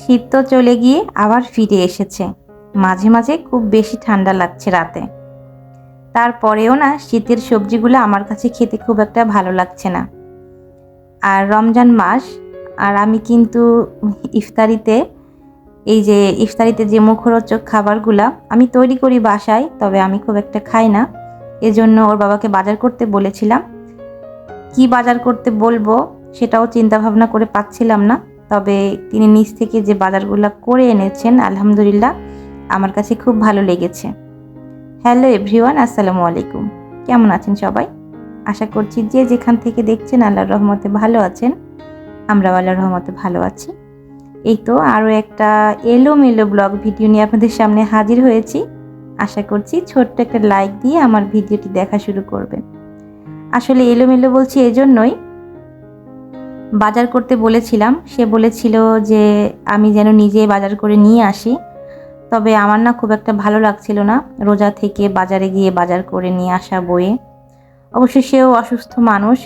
শীত তো চলে গিয়ে আবার ফিরে এসেছে। মাঝে মাঝে খুব বেশি ঠান্ডা লাগছে রাতে। তারপরেও না শীতের সবজিগুলো আমার কাছে খেতে খুব একটা ভালো লাগছে না। আর রমজান মাস, আর আমি কিন্তু ইফতারিতে, এই যে ইফতারিতে যে মুখরোচক খাবারগুলা আমি তৈরি করি বাসায়, তবে আমি খুব একটা খাই না। এজন্য ওর বাবাকে বাজার করতে বলেছিলাম। কি বাজার করতে বলব সেটাও চিন্তা ভাবনা করে পাচ্ছিলাম না। তবে তিনি নিজ থেকে যে বাজারগুলো করে এনেছেন, আলহামদুলিল্লাহ আমার কাছে খুব ভালো লেগেছে। হ্যালো এভরিওয়ান, আসসালামু আলাইকুম। কেমন আছেন সবাই? আশা করছি যে যেখান থেকে দেখছেন আল্লাহর রহমতে ভালো আছেন, আমরাও আল্লাহর রহমতে ভালো আছি। এই তো আরও একটা এলোমেলো ব্লগ ভিডিও নিয়ে আপনাদের সামনে হাজির হয়েছি। আশা করছি ছোট্ট একটা লাইক দিয়ে আমার ভিডিওটি দেখা শুরু করবেন। আসলে এলোমেলো বলছি এজন্যই বাজার করতে বলেছিলাম। সে বলেছিল যে, আমি যেন নিজে বাজার করে নিয়ে আসি। তবে আমার না খুব একটা ভালো লাগছিল না রোজা থেকে বাজারে গিয়ে বাজার করে নিয়ে আসা বয়ে অবশ্য সেও অসুস্থ মানুষ।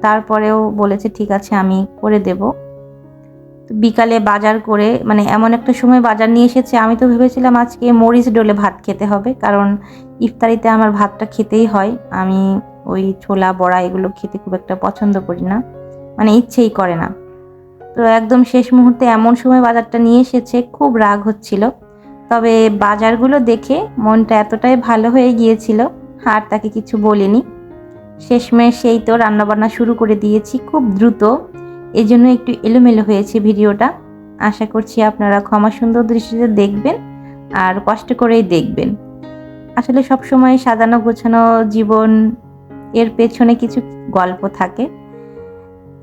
তারপরেও বলেছে, ঠিক আছে, আমি করে দেব। বিকালে বাজার করে মানে এমন একটা সময় বাজার নিয়ে এসেছে, আমি তো ভেবেছিলাম আজকে মরিচ ডোলে ভাত খেতে হবে, কারণ ইফতারিতে আমার ভাতটা খেতেই হয়। আমি ওই ছোলা, বড়া এগুলো খেতে খুব একটা পছন্দ করি না। মানে ইচ্ছেই করে না। তো একদম শেষ মুহূর্তে এমন সময় বাজারটা নিয়ে এসেছে, খুব রাগ হচ্ছিল। তবে বাজারগুলো দেখে মনটা এতটাই ভালো হয়ে গিয়েছিল, আর তাকে কিছু বলিনি। শেষমেশ সেই তো রান্নাবান্না শুরু করে দিয়েছি খুব দ্রুত। এই জন্য একটু এলোমেলো হয়েছে ভিডিওটা। আশা করছি আপনারা ক্ষমা সুন্দর দৃষ্টিতে দেখবেন আর কষ্ট করেই দেখবেন। আসলে সবসময় সাজানো গোছানো জীবন এর পেছনে কিছু গল্প থাকে।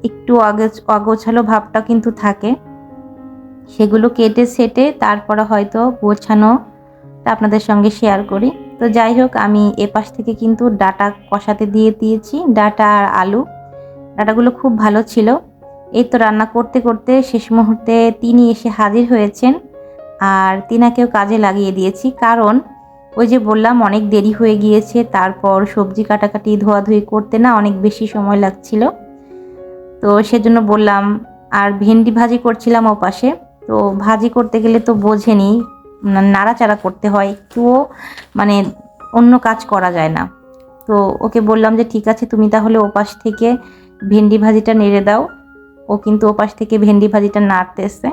একটু অগোছ অগোছালো ভাবটা কিন্তু থাকে। সেগুলো কেটে সেটে তারপরে হয়তো গোছানোটা আপনাদের সঙ্গে শেয়ার করি। তো যাই হোক, আমি এপাশ থেকে কিন্তু ডাটা কষাতে দিয়ে দিয়েছি, ডাটা আর আলু। ডাটাগুলো খুব ভালো ছিল। এই তো রান্না করতে করতে শেষ মুহূর্তে তিনি এসে হাজির হয়েছেন আর তিনাকেও কাজে লাগিয়ে দিয়েছি। কারণ ওই যে বললাম, অনেক দেরি হয়ে গিয়েছে, তারপর সবজি কাটাকাটি ধোয়াধুয়ি করতে না অনেক বেশি সময় লাগছিল। তো সেজন্য বললাম, আর ভেন্ডি ভাজি করছিলাম ও পাশে তো ভাজি করতে গেলে তো বোঝেনি নাড়াচাড়া করতে হয়, একটুও মানে অন্য কাজ করা যায় না। তো ওকে বললাম যে, ঠিক আছে, তুমি তাহলে ওপাশ থেকে ভেন্ডি ভাজিটা নেড়ে দাও। ও কিন্তু ওপাশ থেকে ভেন্ডি ভাজিটা নাড়তে নাড়তেছে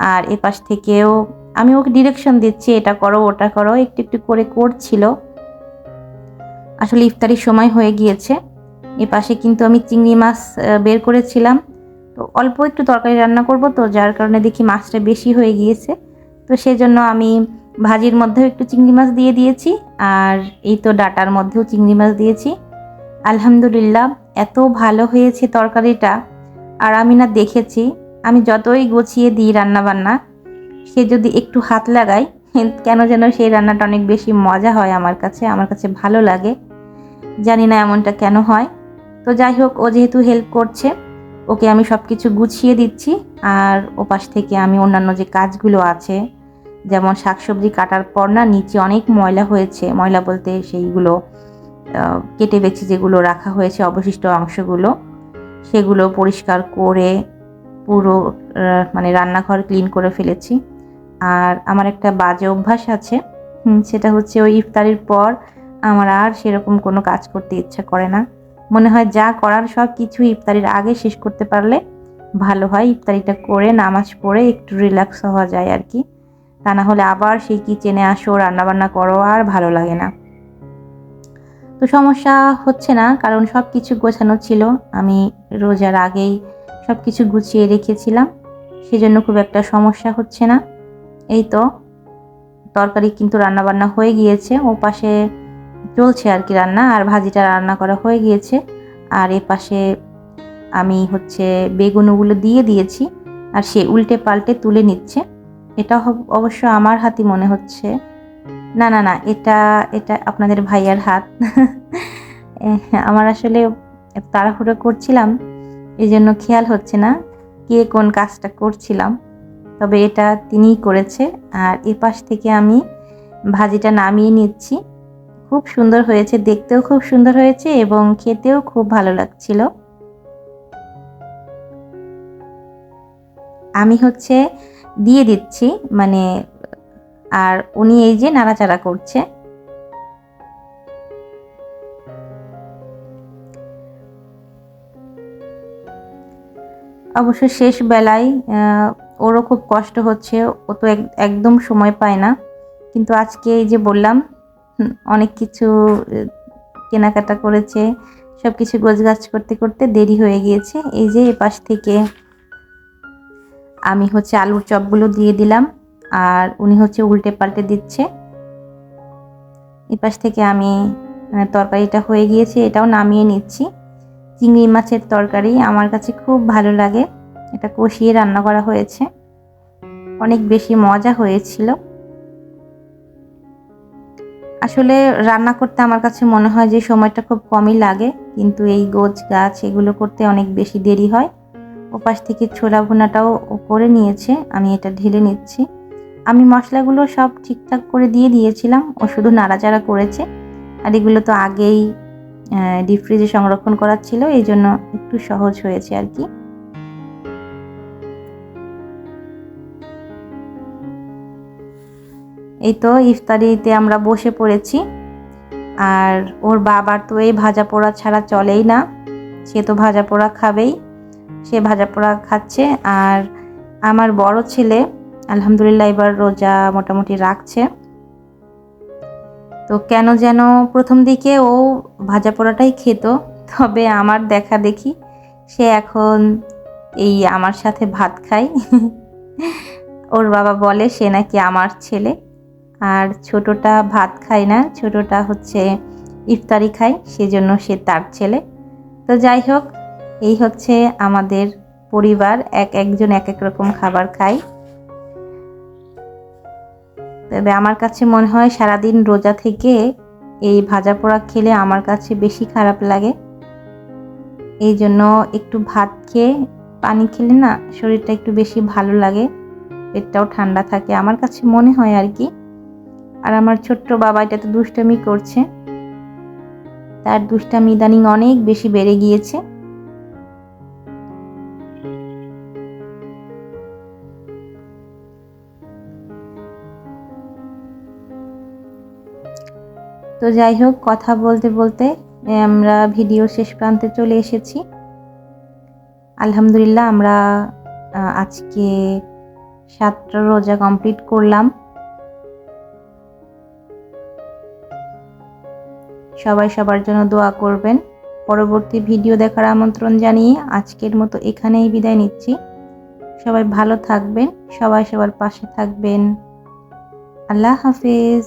আর এপাশ থেকেও আমি ওকে ডিরেকশন দিচ্ছি, এটা করো, ওটা করো। একটু একটু করে করছিল। আসলে ইফতারির সময় হয়ে গিয়েছে। এ পাশে কিন্তু আমি চিংড়ি মাছ বের করেছিলাম। তো অল্প একটু তরকারি রান্না করব তো, যার কারণে দেখি মাছটা বেশি হয়ে গিয়েছে। তো সেজন্য আমি ভাজির মধ্যেও একটু চিংড়ি মাছ দিয়ে দিয়েছি, আর এই তো ডাটার মধ্যেও চিংড়ি মাছ দিয়েছি। আলহামদুলিল্লাহ, এত ভালো হয়েছে তরকারিটা, আর আমি না দেখেছি। আমি যতই গুছিয়ে দিই রান্নাবান্না, সে যদি একটু হাত লাগায়, কেন যেন সেই রান্নাটা অনেক বেশি মজা হয় আমার কাছে আমার কাছে ভালো লাগে। জানি না এমনটা কেন হয়। তো যাই হোক, ও যেহেতু হেল্প করছে, ওকে আমি সব কিছু গুছিয়ে দিচ্ছি। আর ওপাশ থেকে আমি অন্যান্য যে কাজগুলো আছে, যেমন শাকসবজি কাটার পর না নিচে অনেক ময়লা হয়েছে। ময়লা বলতে সেইগুলো কেটে বেছে যেগুলো রাখা হয়েছে অবশিষ্ট অংশগুলো, সেগুলো পরিষ্কার করে পুরো মানে রান্নাঘর ক্লিন করে ফেলেছি। আর আমার একটা বাজে অভ্যাস আছে সেটা হচ্ছে ওই ইফতারির পর আমার আর সেরকম কোনো কাজ করতে ইচ্ছা করে না। মনে হয় যা করার সব কিছু ইফতারির আগে শেষ করতে পারলে ভালো হয়। ইফতারিটা করে, নামাজ পড়ে একটু রিল্যাক্স হওয়া যায় আর কি। তা না হলে আবার সেই কিচেনে আসো, রান্নাবান্না করো, আর ভালো লাগে না। তো সমস্যা হচ্ছে না, কারণ সব কিছু গোছানো ছিল। আমি রোজার আগেই সব কিছু গুছিয়ে রেখেছিলাম। সেজন্য খুব একটা সমস্যা হচ্ছে না। এই তো, তরকারি কিন্তু রান্নাবান্না হয়ে গিয়েছে। ও পাশে চলছে আর কি রান্না, আর ভাজিটা রান্না করা হয়ে গিয়েছে। আর এ পাশে আমি হচ্ছে বেগুনগুলো দিয়ে দিয়েছি, আর সে উল্টে পাল্টে তুলে নিচ্ছে। এটা অবশ্য আমার হাতই মনে হচ্ছে। না না না, এটা এটা আপনাদের ভাইয়ার হাত। আমার আসলে তাড়াহুড়ো করছিলাম এই জন্য খেয়াল হচ্ছে না কে কোন কাজটা করছিলাম। তবে এটা তিনিই করেছে, আর এ পাশ থেকে আমি ভাজিটা নামিয়ে নিচ্ছি। খুব সুন্দর হয়েছে, দেখতেও খুব সুন্দর হয়েছে এবং খেতেও খুব ভালো লাগছিল। আমি হচ্ছে দিয়ে দিচ্ছি মানে আর উনি এই যে নাড়াচাড়া করছে। অবশ্য শেষ বেলায় ওরও খুব কষ্ট হচ্ছে, ও তো এক- একদম সময় পায় না। কিন্তু আজকে এই যে বললাম অনেক কিছু কেনাকাটা করেছে সব কিছু গোছগাছ করতে করতে দেরি হয়ে গিয়েছে। এই যে এপাশ থেকে আমি হচ্ছে আলুর চপগুলো দিয়ে দিলাম, আর উনি হচ্ছে উল্টে পাল্টে দিচ্ছে। এপাশ থেকে আমি তরকারিটা হয়ে গিয়েছে, এটাও নামিয়ে নিচ্ছি। চিংড়ি মাছের তরকারি আমার কাছে খুব ভালো লাগে, এটা কষিয়ে রান্না করা হয়েছে। অনেক বেশি মজা হয়েছিল। আসলে রান্না করতে আমার কাছে মনে হয় যে সময়টা খুব কমই লাগে, কিন্তু এই গোছ গাছ এগুলো করতে অনেক বেশি দেরি হয়। ওপাশ থেকে ছোলা ভুনাটাও করে নিয়েছে, আমি এটা ঢেলে নিচ্ছি। আমি মশলাগুলো সব ঠিকঠাক করে দিয়ে দিয়েছিলাম, ও শুধু নাড়াচাড়া করেছে। আর এগুলো তো আগেই ডিপ ফ্রিজে সংরক্ষণ করার ছিল এই জন্য একটু সহজ হয়েছে আর কি। এই তো ইফতারিতে আমরা বসে পড়েছি। আর ওর বাবার তো এই ভাজা পোড়া ছাড়া চলেই না। সে তো ভাজা পোড়া খাবেই। সে ভাজা পোড়া খাচ্ছে। আর আমার বড় ছেলে আলহামদুলিল্লাহ এবার রোজা মোটামুটি রাখছে। তো কেন যেন প্রথম দিকে ও ভাজা পোড়াটাই খেত, তবে আমার দেখা দেখি সে এখন এই আমার সাথে ভাত খায়। ওর বাবা বলে সে নাকি আমার ছেলে। আর ছোটটা ভাত খায় না, ছোটটা হচ্ছে ইফতারি খায়, সেজন্য সে তার ছেলে। তো যাই হোক, এই হচ্ছে আমাদের পরিবার, এক একজন এক এক রকম খাবার খায়। তবে আমার কাছে মনে হয় সারাদিন রোজা থেকে এই ভাজা পোড়া খেলে আমার কাছে বেশি খারাপ লাগে। এই জন্য একটু ভাত খেয়ে পানি খেলে না শরীরটা একটু বেশি ভালো লাগে, পেটটাও ঠান্ডা থাকে, আমার কাছে মনে হয় আর কি। আর আমার ছোট্ট বাবা এটা তো দুষ্টামি করছে। তার দুষ্টামি ইদানিং অনেক বেশি বেড়ে গিয়েছে। তো যাই হোক, কথা বলতে বলতে আমরা ভিডিও শেষ প্রান্তে চলে এসেছি। আলহামদুলিল্লাহ আমরা আজকে সাতটা রোজা কমপ্লিট করলাম। সবাই সবার জন্য দোয়া করবেন। পরবর্তী ভিডিও দেখার আমন্ত্রণ জানিয়ে আজকের মতো এখানেই বিদায় নিচ্ছি। সবাই ভালো থাকবেন, সবাই সবার পাশে থাকবেন। আল্লাহ হাফিজ।